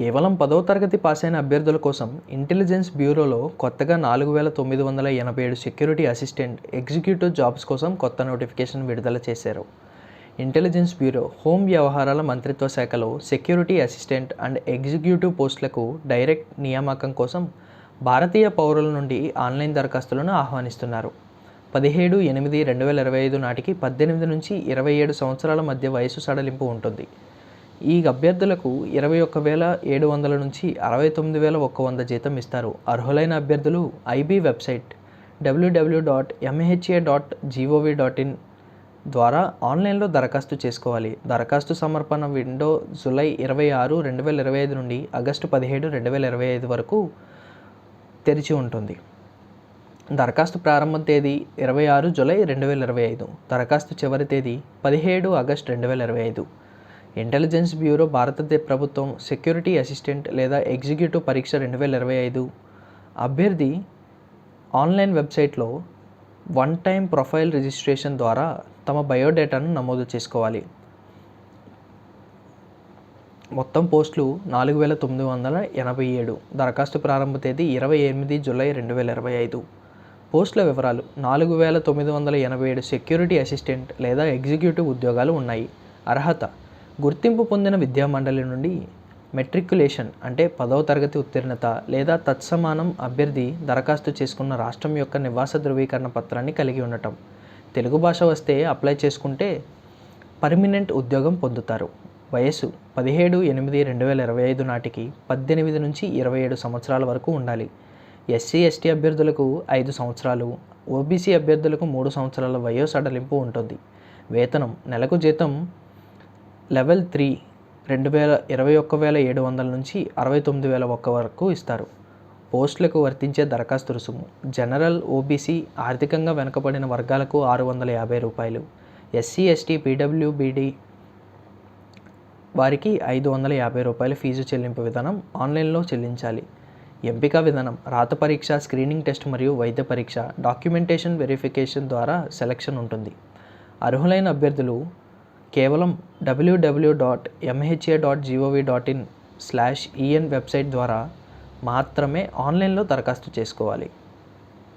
కేవలం పదవ తరగతి పాస్ అయిన అభ్యర్థుల కోసం ఇంటెలిజెన్స్ బ్యూరోలో కొత్తగా నాలుగు వేల తొమ్మిది వందల ఎనభై ఏడు సెక్యూరిటీ అసిస్టెంట్ ఎగ్జిక్యూటివ్ జాబ్స్ కోసం కొత్త నోటిఫికేషన్ విడుదల చేశారు. ఇంటెలిజెన్స్ బ్యూరో హోం వ్యవహారాల మంత్రిత్వ శాఖలో సెక్యూరిటీ అసిస్టెంట్ అండ్ ఎగ్జిక్యూటివ్ పోస్టులకు డైరెక్ట్ నియామకం కోసం భారతీయ పౌరుల నుండి ఆన్లైన్ దరఖాస్తులను ఆహ్వానిస్తున్నారు. పదిహేడు ఎనిమిది రెండు వేల ఇరవై ఐదు నాటికి పద్దెనిమిది నుంచి ఇరవై ఏడు సంవత్సరాల మధ్య వయసు సడలింపు ఉంటుంది. ఈ అభ్యర్థులకు ఇరవై ఒక్క వేల ఏడు వందల నుంచి అరవై తొమ్మిది వేల ఒక్క వంద జీతం ఇస్తారు. అర్హులైన అభ్యర్థులు IB website WW dot MHA dot GOV dot in ద్వారా ఆన్లైన్లో దరఖాస్తు చేసుకోవాలి. దరఖాస్తు సమర్పణ విండో జులై ఇరవై ఆరు రెండు వేల ఇరవై ఐదు నుండి ఆగస్టు పదిహేడు రెండు వేల ఇరవై ఐదు వరకు తెరిచి ఉంటుంది. దరఖాస్తు ప్రారంభ తేదీ ఇరవై ఆరు జులై రెండు వేల ఇరవై ఐదు. దరఖాస్తు చివరి తేదీ పదిహేడు ఆగస్ట్ రెండు వేల ఇరవై ఐదు. ఇంటెలిజెన్స్ బ్యూరో భారతదేశ ప్రభుత్వం సెక్యూరిటీ అసిస్టెంట్ లేదా ఎగ్జిక్యూటివ్ పరీక్ష రెండు వేల ఇరవై ఐదు. అభ్యర్థి ఆన్లైన్ వెబ్సైట్లో వన్ టైం ప్రొఫైల్ రిజిస్ట్రేషన్ ద్వారా తమ బయోడేటాను నమోదు చేసుకోవాలి. మొత్తం పోస్టులు నాలుగు వేల తొమ్మిది వందల ఎనభై ఏడు. దరఖాస్తు ప్రారంభ తేదీ ఇరవై ఎనిమిది జూలై రెండు వేల ఇరవై ఐదు. పోస్టుల వివరాలు నాలుగు వేల తొమ్మిది వందల ఎనభై ఏడు సెక్యూరిటీ అసిస్టెంట్ లేదా ఎగ్జిక్యూటివ్ ఉద్యోగాలు ఉన్నాయి. అర్హత గుర్తింపు పొందిన విద్యామండలి నుండి మెట్రిక్యులేషన్ అంటే పదవ తరగతి ఉత్తీర్ణత లేదా తత్సమానం అభ్యర్థి దరఖాస్తు చేసుకున్న రాష్ట్రం యొక్క నివాస ధృవీకరణ పత్రాన్ని కలిగి ఉండటం. తెలుగు భాష వస్తే అప్లై చేసుకుంటే పర్మినెంట్ ఉద్యోగం పొందుతారు. వయస్సు పదిహేడు ఎనిమిది రెండు వేల ఇరవై ఐదు నాటికి పద్దెనిమిది నుంచి ఇరవై ఏడు సంవత్సరాల వరకు ఉండాలి. ఎస్సీ ఎస్టీ అభ్యర్థులకు ఐదు సంవత్సరాలు ఓబీసీ అభ్యర్థులకు మూడు సంవత్సరాల వయో సడలింపు ఉంటుంది. వేతనం నెలకు జీతం లెవెల్ త్రీ రెండు వేల ఇరవై ఒక్క వేల ఏడు వందల నుంచి అరవై తొమ్మిది వేల ఒక్క వరకు ఇస్తారు. పోస్టులకు వర్తించే దరఖాస్తు రుసుము జనరల్ ఓబీసీ ఆర్థికంగా వెనుకబడిన వర్గాలకు ఆరు వందల యాభై రూపాయలు. ఎస్సీ ఎస్టీ పీడబ్ల్యూబీడి వారికి ఐదు వందల యాభై రూపాయల ఫీజు చెల్లింపు విధానం ఆన్లైన్లో చెల్లించాలి. ఎంపిక విధానం రాత పరీక్ష స్క్రీనింగ్ టెస్ట్ మరియు వైద్య పరీక్ష డాక్యుమెంటేషన్ వెరిఫికేషన్ ద్వారా సెలక్షన్ ఉంటుంది. అర్హులైన అభ్యర్థులు కేవలం WW dot MHA dot GOV dot in slash EN website ద్వారా మాత్రమే ఆన్లైన్లో దరఖాస్తు చేసుకోవాలి.